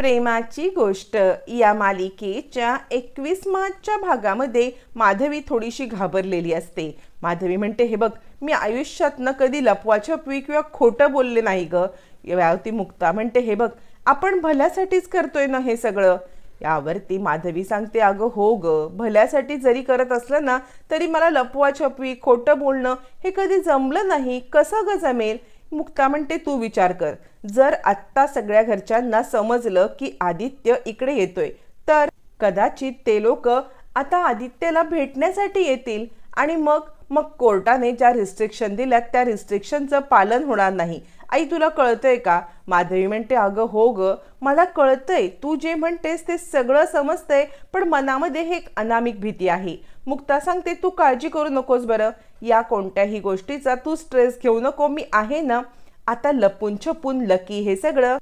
प्रेमाची गोष्ट. या मालिकेच्या एकवीस मार्चच्या भागामध्ये माधवी थोडीशी घाबरलेली असते. माधवी म्हणते हे बघ मी आयुष्यातनं कधी लपवाछपवी किंवा खोटं बोलले नाही ग. यावरती मुक्ता म्हणते हे बघ आपण भल्यासाठीच करतोय ना हे सगळं? यावरती माधवी सांगते अगं हो ग भल्यासाठी जरी करत असलं ना तरी मला लपवाछपवी खोटं बोलणं हे कधी जमलं नाही. कसं ग जमेल? मुक्ता म्हणते तू विचार कर. जर आत्ता सगळ्या घरच्यांना समजलं की आदित्य इकडे येतोय तर कदाचित ते लोक आता आदित्यला भेटण्यासाठी येतील आणि मग मग कोर्टाने ज्या रिस्ट्रिक्शन दिल्यात त्या रिस्ट्रिक्शनचं पालन होणार नाही. आई तुला कळतंय का? माधवी म्हणते अगं हो ग. मला कळतंय. तू जे म्हणतेस ते सगळं समजतंय पण मनामध्ये हे एक अनामिक भीती आहे. मुक्ता सांगते तू काळजी करू नकोस बरं. या कोणत्याही गोष्टीचा तू स्ट्रेस घेऊ नको. मी आहे ना आता लपून छपून लकी हे सगळं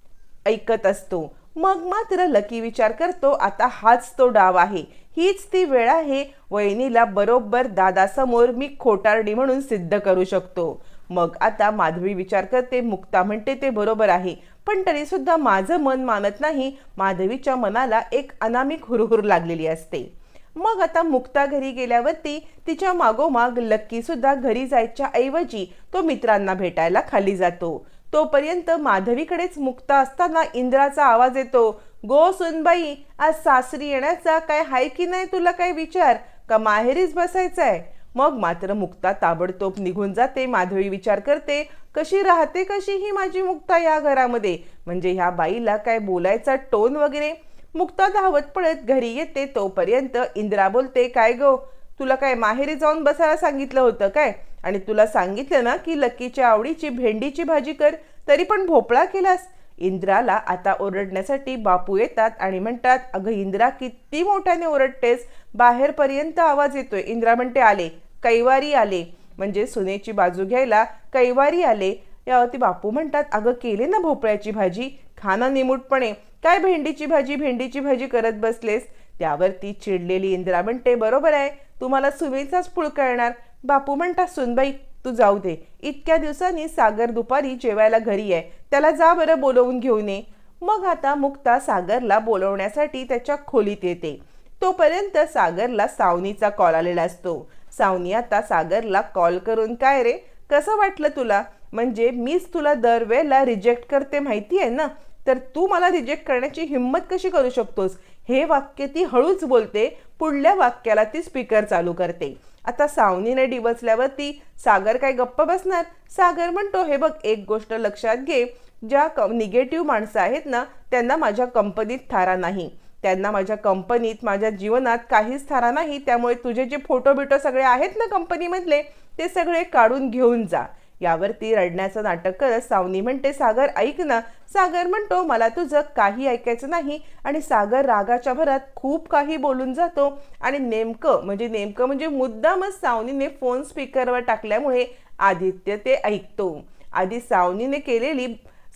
ऐकत असतो. मग मात्र लकी विचार करतो आता हाच तो डाव आहे. हीच ती वेळ आहे. वहिनीला बरोबर दादासमोर मी खोटारडी म्हणून सिद्ध करू शकतो. मग आता माधवी विचार करते मुक्ता म्हणते ते बरोबर आहे. पण तरी सुद्धा माझं मन मानत नाही. माधवीच्या मनाला एक अनामिक हुरहुर लागलेली असते. मग आता मुक्ता घरी गेल्यावरती तिच्या मागोमाग लक्की सुद्धा घरी जायच्या ऐवजी तो मित्रांना भेटायला खाली जातो. तोपर्यंत माधवीकडेच मुक्ता असताना इंद्राचा आवाज येतो गो सुनबाई आज सासरी येण्याचा काय हाय की नाही तुला काय विचार? का माहेरीच बसायचंय? मग मात्र मुक्ता ताबडतोब निघून जाते माधवी विचार करते कशी राहते कशी ही माझी मुक्ता या घरामध्ये? म्हणजे ह्या बाईला काय बोलायचा टोन वगैरे मुक्ता धावत पळत घरी येते तोपर्यंत इंद्रा बोलते काय गो? तुला काय माहेरी जाऊन बसायला सांगितलं होतं काय? आणि तुला सांगितलं ना की लकीच्या आवडीची भेंडीची भाजी कर तरी पण भोपळा केलास? इंद्राला आता ओरडण्यासाठी बापू येतात आणि म्हणतात अगं इंद्रा किती मोठ्याने ओरडतेस. बाहेरपर्यंत आवाज येतोय. इंद्रा म्हणते आले. कैवारी आले. म्हणजे सुनेची बाजू घ्यायला कैवारी आले. यावरती बापू म्हणतात अगं केले ना भोपळ्याची भाजी? खाना निमूटपणे. काय भेंडीची भाजी भेंडीची भाजी करत बसलेस? त्यावरती चिडलेली इंदिरा म्हणते बरोबर आहे तुम्हाला सुनेचाच पुळ येणार बापू म्हणता सुनबाई तू जाऊ दे. इतक्या दिवसांनी सागर दुपारी जेवायला घरी आहे त्याला जा बरं बोलवून घेऊन ये. मग आता मुक्ता सागरला बोलवण्यासाठी त्याच्या खोलीत येते. तोपर्यंत सागरला सावनीचा कॉल आलेला असतो. सावनी आता सागरला कॉल करून काय रे? कसं वाटलं तुला? म्हणजे मीच तुला दरवेळेला रिजेक्ट करते माहिती आहे ना? तर तू मला रिजेक्ट करण्याची हिंमत कशी करू शकतोस? हे वाक्य ती हळूच बोलते. पुढल्या वाक्याला ती स्पीकर चालू करते. आता सावनीने डिवचल्यावरती सागर काय गप्प बसणार? सागर म्हणतो हे बघ एक गोष्ट लक्षात घे. ज्या निगेटिव्ह माणसं आहेत ना त्यांना माझ्या कंपनीत थारा नाही. त्यांना माझ्या कंपनीत माझ्या जीवनात काहीच थारा नाही. त्यामुळे तुझे जे फोटो बिटो सगळे आहेत ना कंपनीमधले ते सगळे काढून घेऊन जा. यावरती रडण्याचं नाटक करत सावनी म्हणते सागर ऐक ना. सागर म्हणतो मला तुझं काही ऐकायचं नाही आणि सागर रागाच्या भरात खूप काही बोलून जातो आणि नेमकं म्हणजे नेमकं म्हणजे मुद्दामच सावनीने फोन स्पीकरवर टाकल्यामुळे आदित्य ते ऐकतो. आधी सावनीने केलेली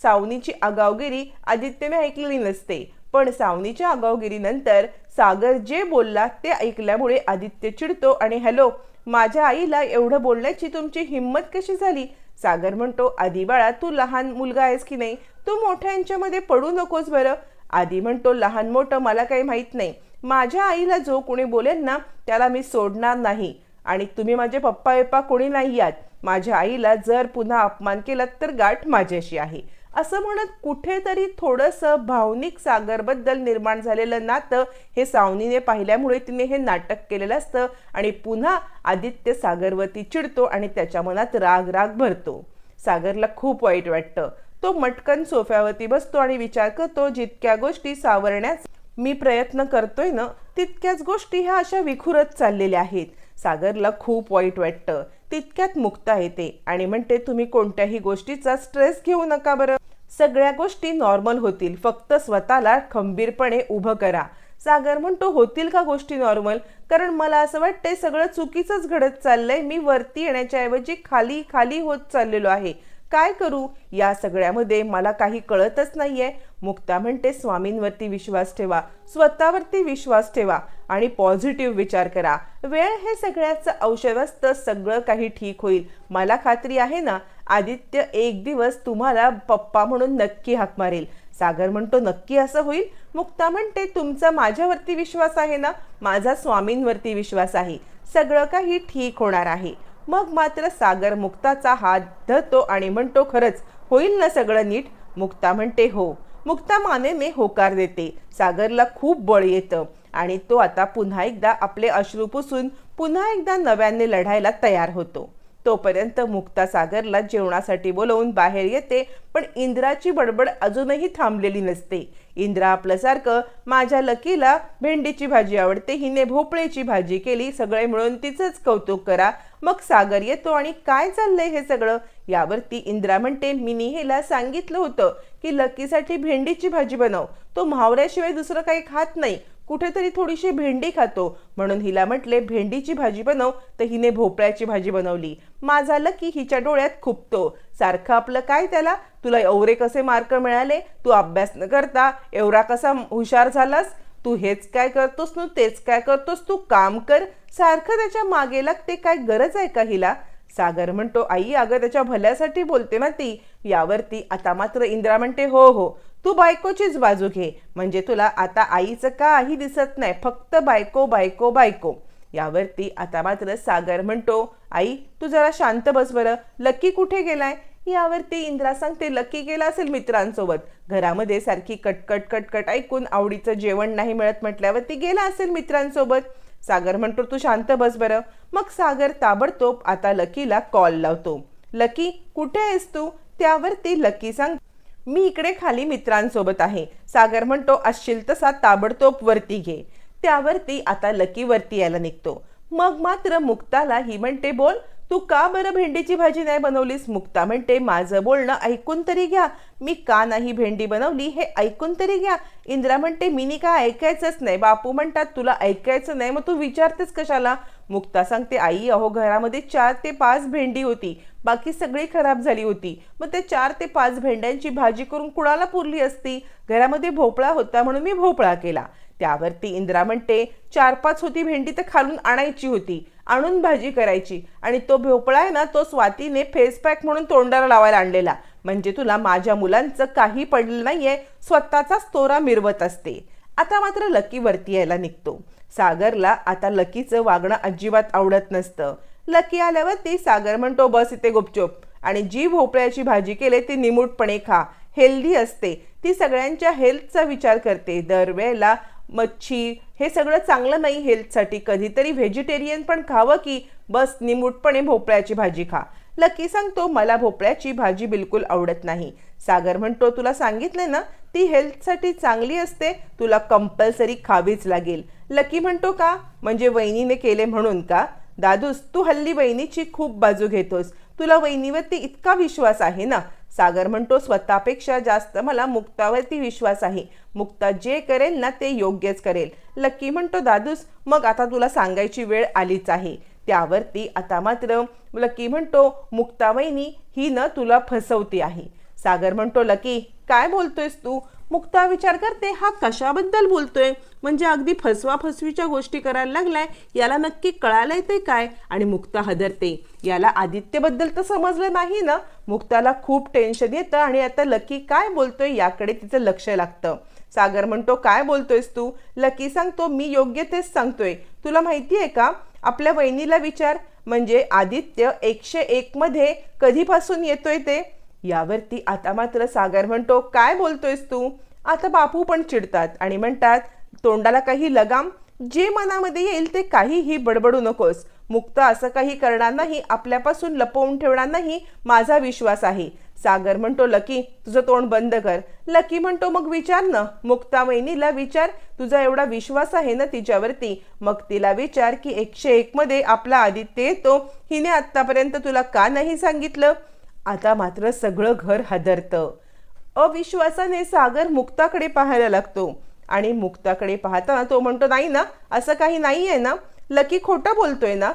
सावनीची आगावगिरी आदित्यने ऐकलेली नसते. पण सावनीच्या आगावगिरीनंतर सागर जे बोलला ते ऐकल्यामुळे आदित्य चिडतो आणि हॅलो माझ्या आईला एवढं बोलण्याची तुमची हिंमत कशी झाली? सागर म्हणतो आधी बाळा तू लहान मुलगा आहेस की नाही? तू मोठ्यांच्यामध्ये पडू नकोस बरं. आधी म्हणतो लहान मोठं मला काही माहीत नाही. माझ्या आईला जो कोणी बोलेल ना त्याला मी सोडणार नाही. आणि तुम्ही माझे पप्पा विप्पा कोणी नाही आहात. माझ्या आईला जर पुन्हा अपमान केलात तर गाठ माझ्याशी आहे. असं म्हणत कुठेतरी थोडंसं भावनिक सागरबद्दल निर्माण झालेलं नातं हे सावनीने पाहिल्यामुळे तिने हे नाटक केलेलं असतं आणि पुन्हा आदित्य सागरवरती चिडतो आणि त्याच्या मनात राग राग भरतो. सागरला खूप वाईट वाटतं. तो मटकन सोफ्यावरती बसतो आणि विचार करतो जितक्या गोष्टी सावरण्यास मी प्रयत्न करतोय ना तितक्याच गोष्टी ह्या अशा विखुरत चाललेल्या आहेत. सागरला खूप वाईट वाटतं. तितक्यात मुक्ता येते आणि म्हणते तुम्ही कोणत्याही गोष्टीचा स्ट्रेस घेऊ नका बरं. सगळ्या गोष्टी नॉर्मल होतील. फक्त स्वतःला खंबीरपणे उभं करा. सागर म्हणतो होतील का गोष्टी नॉर्मल कारण मला असं वाटतंय सगळं चुकीचंच घडत चाललंय. मी वरती येण्याच्या ऐवजी खाली खाली होत चाललेलो आहे. काय करू? या सगळ्यामध्ये मला काही कळतच नाहीये. मुक्ता म्हणते स्वामींवरती विश्वास ठेवा. स्वतःवरती विश्वास ठेवा आणि पॉझिटिव्ह विचार करा. वेळ हे सगळ्याचं औषध असतं सगळं काही ठीक होईल. मला खात्री आहे ना आदित्य एक दिवस तुम्हाला पप्पा म्हणून नक्की हाक मारेल. सागर म्हणतो नक्की असं होईल? मुक्ता म्हणते तुमचा माझ्यावरती विश्वास आहे ना? माझा स्वामींवरती विश्वास आहे. सगळं काही ठीक होणार आहे. मग मात्र सागर मुक्ताचा हात धरतो आणि म्हणतो खरंच होईल ना सगळं नीट? मुक्ता म्हणते हो. मुक्ता मानेने होकार देते. सागरला खूप बळ येतं आणि तो आता पुन्हा एकदा आपले अश्रू पुसून पुन्हा एकदा नव्याने लढायला तयार होतो. तोपर्यंत मुक्ता सागरला जेवणासाठी बोलवून बाहेर येते पण इंद्राची बडबड अजूनही थांबलेली नसते. इंद्रा आपल्यासारखं माझ्या लकीला भेंडीची भाजी आवडते हिने भोपळ्याची भाजी केली सगळे मिळून तिचंच कौतुक करा मग सागर येतो आणि काय चाललंय हे सगळं? यावरती इंद्रा म्हणते मी हिला सांगितलं होतं की लकीसाठी भेंडीची भाजी बनव तो म्हावऱ्याशिवाय दुसरं काही खात नाही कुठेतरी थोडीशी भेंडी खातो. म्हणून हिला म्हटले भेंडीची भाजी बनव. तर हिने भोपळ्याची भाजी बनवली. माझा लकी हिच्या डोळ्यात खुपतो. सारखं आपलं काय त्याला? तुला एवढे कसे मार्क मिळाले? तू अभ्यास न करता एवढा कसा हुशार झालास? तू हेच काय करतोस? तू तेच काय करतोस? तू काम कर. सारखं त्याच्यामागे लागते काय गरज आहे का हिला? सागर म्हणतो आई अगं त्याच्या भल्यासाठी बोलते ना ती. यावरती आता मात्र इंद्रा म्हणते हो हो. तू बायकोचीच बाजू घे. म्हणजे तुला आता आईचं काही दिसत नाही फक्त बायको बायको बायको. यावरती आता मात्र सागर म्हणतो आई तू जरा शांत बस बरं. लकी कुठे गेलाय? यावरती इंद्रा सांगते लकी गेला असेल मित्रांसोबत. घरामध्ये सारखी कटकट कटकट ऐकून आवडीचं जेवण नाही मिळत म्हटल्यावरती गेला असेल मित्रांसोबत. सागर म्हणतो तू शांत बस बरं. मग सागर ताबडतोब आता लकीला कॉल लावतो. लकी कुठे आहेस तू? त्यावरती लकी सांग मी इकडे खाली मित्रांसोबत आहे. सागर म्हणतो असशील तसा ताबडतोब वरती घे. त्यावरती आता लकी वरती यायला निघतो. मग मात्र मुक्ताला ही म्हणते बोल तू का बरं भेंडीची भाजी नाही बनवलीस? मुक्ता म्हणते माझं बोलणं ऐकून तरी घ्या. मी का नाही भेंडी बनवली हे ऐकून तरी घ्या. इंद्रा म्हणते मिनी का ऐकायचंच नाही? बापू म्हणतात तुला ऐकायचं नाही मग तू विचारतेस कशाला? मुक्ता सांगते आई अहो घरामध्ये चार ते पाच भेंडी होती. बाकी सगळी खराब झाली होती. मग ते चार ते पाच भेंड्यांची भाजी करून कुणाला पुरली असती? घरामध्ये भोपळा होता म्हणून मी भोपळा केला. त्यावरती इंद्रा म्हणते चार पाच होती भेंडी तर खालून आणायची होती. आणून भाजी करायची. आणि तो भोपळा आहे ना तो स्वातीने फेस पॅक म्हणून तोंडाला लावायला आणलेला. म्हणजे तुला माझ्या मुलांचं काही पडलं नाहीये स्वतःचाच तोरा मिरवत असते. आता मात्र लकी वरती यायला निघतो. सागरला आता लकीचं वागणं अजिबात आवडत नसतं. लकी आल्यावरती सागर म्हणतो बस इथे गुपचूप. आणि जी भोपळ्याची भाजी केले ती निमूटपणे खा. हेल्दी असते. ती सगळ्यांच्या हेल्थचा विचार करते. दरवेळेला मच्छी हे सगळं चांगलं नाही हेल्थसाठी. कधीतरी व्हेजिटेरियन पण खावं की बस निमूटपणे भोपळ्याची भाजी खा. लकी सांगतो मला भोपळ्याची भाजी बिलकुल आवडत नाही. सागर म्हणतो तुला सांगितलं ना ती हेल्थसाठी चांगली असते तुला कंपल्सरी खावीच लागेल. लकी म्हणतो का म्हणजे वहिनीने केले म्हणून का? दादूस तू हल्ली वहिनीची खूप बाजू घेतोस. तुला वहिनीवरती इतका विश्वास आहे ना? सागर म्हणतो स्वतःपेक्षा जास्त मला मुक्तावरती विश्वास आहे. मुक्ता जे करेल ना ते योग्यच करेल. लक्की म्हणतो दादूस मग आता तुला सांगायची वेळ आलीच आहे. त्यावरती आता मात्र लक्की म्हणतो मुक्तावहिनी ही न तुला फसवती आहे. सागर म्हणतो लकी काय बोलतोयस तू? मुक्ता विचार करते हा कशाबद्दल बोलतोय? म्हणजे अगदी फसवा फसवीच्या गोष्टी करायला लागलाय याला नक्की कळालंय ते काय? आणि मुक्ता हदरते याला आदित्यबद्दल तर समजलं नाही ना? मुक्ताला खूप टेन्शन येतं आणि आता लकी काय बोलतोय याकडे तिचं लक्ष लागतं. सागर म्हणतो काय बोलतोयस तू? लकी सांगतो मी योग्य तेच सांगतोय. तुला माहिती आहे का? आपल्या वहिनीला विचार. म्हणजे आदित्य एकशे एकमध्ये कधीपासून येतोय ते? यावरती आता मात्र सागर म्हणतो काय बोलतोयस तू? आता बापू पण चिडतात आणि म्हणतात तोंडाला काही लगाम जे मनामध्ये येईल ते काहीही बडबडू नकोस. मुक्त असं काही करणार नाही आपल्यापासून लपवून ठेवणार नाही माझा विश्वास आहे. सागर म्हणतो लकी तुझं तोंड बंद कर. लकी म्हणतो मग विचार ना. मुक्ता वहिनीला विचार. तुझा एवढा विश्वास आहे ना तिच्यावरती? मग तिला विचार की एकशे एक मध्ये आपला आदित्य येतो. हिने आतापर्यंत तुला का नाही सांगितलं? आता मात्र सगळं घर हादरतं. अविश्वासाने सागर मुक्ताकडे पाहायला लागतो. आणि मुक्ताकडे पाहताना तो म्हणतो नाही ना असं काही नाही आहे ना. लकी खोटं बोलतोय ना.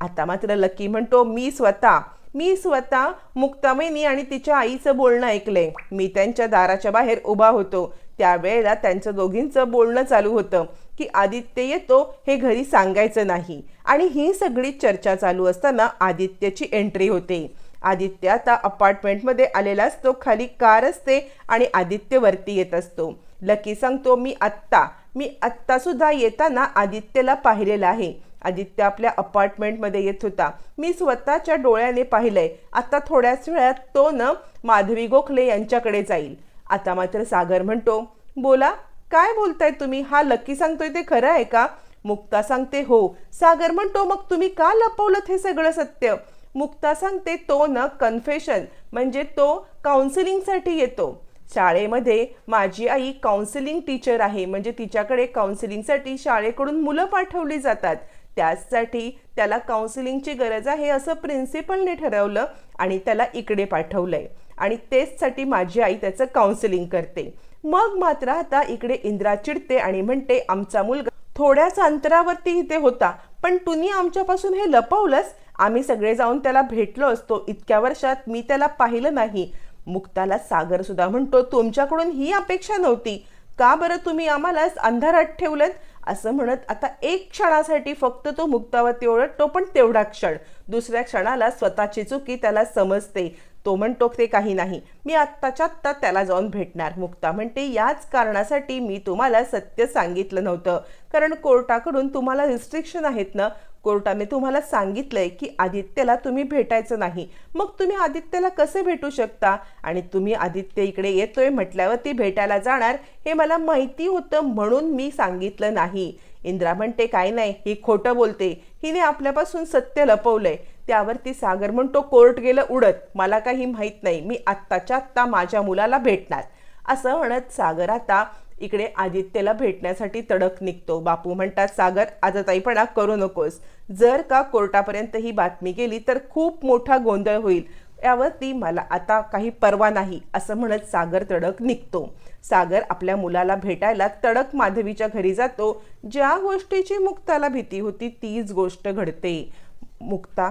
आता मात्र लकी म्हणतो मी स्वतः मी स्वतः मुक्तामयनी आणि तिच्या आईचं बोलणं ऐकलंय. मी त्यांच्या दाराच्या बाहेर उभा होतो. त्यावेळेला त्यांचं दोघींचं बोलणं चालू होतं की आदित्य येतो हे घरी सांगायचं नाही. आणि ही सगळी चर्चा चालू असताना आदित्यची एंट्री होते. आदित्य आता अपार्टमेंटमध्ये आलेला असतो. खाली कार असते आणि आदित्य वरती येत असतो. लकी सांगतो मी आत्ता मी आत्ता सुद्धा येताना आदित्यला पाहिलेलं आहे. आदित्य आपल्या अपार्टमेंटमध्ये येत होता. मी स्वतःच्या डोळ्याने पाहिलंय. आता थोड्याच वेळात तो न माधवी गोखले यांच्याकडे जाईल. आता मात्र सागर म्हणतो बोला काय बोलताय तुम्ही? हा लकी सांगतोय ते खरं आहे का? मुक्ता सांगते हो. सागर म्हणतो मग तुम्ही का लपवलं हे सगळं सत्य? मुक्ता सांगते तो न कन्फेशन म्हणजे तो काउन्सिलिंगसाठी येतो. शाळेमध्ये माझी आई काउन्सिलिंग टीचर आहे म्हणजे तिच्याकडे काउन्सिलिंगसाठी शाळेकडून मुलं पाठवली जातात. त्याचसाठी त्याला काउन्सिलिंगची गरज आहे असं प्रिन्सिपलने ठरवलं आणि त्याला इकडे पाठवलंय. आणि तेचसाठी माझी आई त्याचं काउन्सिलिंग करते. मग मात्र आता इकडे इंद्रा चिडते आणि म्हणते आमचा मुलगा थोड्याच अंतरावरती इथे होता पण तुम्ही आमच्यापासून हे लपवलंच आम्ही सगळे जाऊन त्याला भेटलो असतो. इतक्या वर्षात मी त्याला पाहिलं नाही. मुक्ताला सागर सुद्धा म्हणतो तुमच्याकडून ही अपेक्षा नव्हती. का बरं तुम्ही आम्हाला अंधारात ठेवलं असं म्हणत आता एक क्षणासाठी फक्त तो मुक्तावरती ओळखतो पण तेवढा क्षण. दुसऱ्या क्षणाला स्वतःची चुकी त्याला समजते. तो म्हणतो ते काही नाही. मी आत्ताच्या आत्ता त्याला जाऊन भेटणार. मुक्ता म्हणते याच कारणासाठी मी तुम्हाला सत्य सांगितलं नव्हतं. कारण कोर्टाकडून तुम्हाला रिस्ट्रिक्शन आहेत ना कोर्टाने तुम्हाला सांगितलंय की आदित्यला तुम्ही भेटायचं नाही. मग तुम्ही आदित्यला कसे भेटू शकता? आणि तुम्ही आदित्य इकडे येतोय म्हटल्यावर ती भेटायला जाणार हे मला माहिती होतं म्हणून मी सांगितलं नाही. इंद्रा म्हणते काय नाही ही खोटं बोलते. हिने आपल्यापासून सत्य लपवलंय. त्यावरती सागर म्हणतो कोर्ट गेलं उडत. मला काही माहीत नाही. मी आत्ताच्या आत्ता माझ्या मुलाला भेटणार. असं म्हणत सागर आता इकडे आदित्यला भेटण्यासाठी तडक निघतो. बापू म्हणतात सागर आजताईपणा करू नकोस. जर का कोर्टापर्यंत ही बातमी गेली तर खूप मोठा गोंधळ होईल. यावर ती मला आता काही परवा नाही असं म्हणत सागर तडक निघतो. सागर आपल्या मुलाला भेटायला तडक माधवीच्या घरी जातो. ज्या गोष्टीची मुक्ताला भीती होती तीच गोष्ट घडते. मुक्ता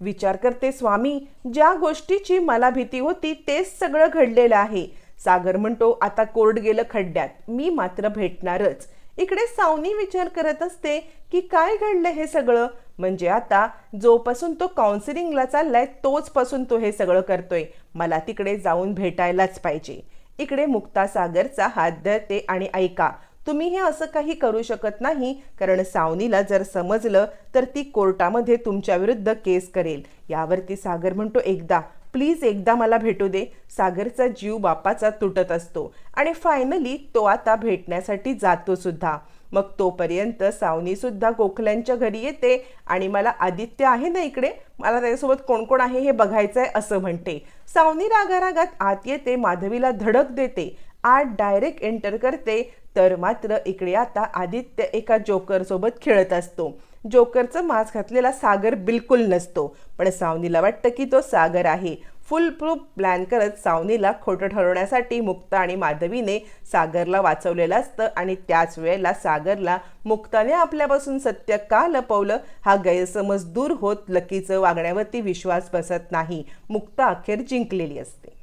विचार करते स्वामी ज्या गोष्टीची मला भीती होती तेच सगळं घडलेलं आहे. सागर म्हणतो आता कोर्ट गेलं खड्ड्यात. मी मात्र भेटणारच. इकडे सावनी विचार करत असते की काय घडलं हे सगळं? म्हणजे आता जोपासून तो काउन्सिलिंगला चाललाय तोच पासून तो हे सगळं करतोय. मला तिकडे जाऊन भेटायलाच पाहिजे. इकडे मुक्ता सागरचा हात धरते आणि ऐका तुम्ही हे असं काही करू शकत नाही कारण सावनीला जर समजलं तर ती कोर्टामध्ये तुमच्या विरुद्ध केस करेल. यावरती सागर म्हणतो एकदा प्लीज एकदा मला भेटू दे. सागरचा जीव बापाचा तुटत असतो आणि फायनली तो आता भेटण्यासाठी जातो सुद्धा. मग तोपर्यंत सावनी सुद्धा गोखल्यांच्या घरी येते आणि मला आदित्य आहे ना इकडे? मला त्याच्यासोबत कोण कोण आहे हे बघायचं आहे असं म्हणते. सावनी रागारागात आत येते माधवीला धडक देते. आत डायरेक्ट एंटर करते. तर मात्र इकडे आता आदित्य एका जोकरसोबत खेळत असतो. जोकरचं मास्क घातलेला सागर बिलकुल नसतो पण सावनीला वाटतं की तो सागर आहे. फुल प्रूफ प्लॅन करत सावनीला खोटं ठरवण्यासाठी मुक्ता आणि माधवीने सागरला वाचवलेलं असतं आणि त्याच वेळेला सागरला मुक्ताने आपल्यापासून सत्य का लपवलं? हा गैरसमज दूर होत लकीचं वागण्यावरती विश्वास बसत नाही. मुक्ता अखेर जिंकलेली असते.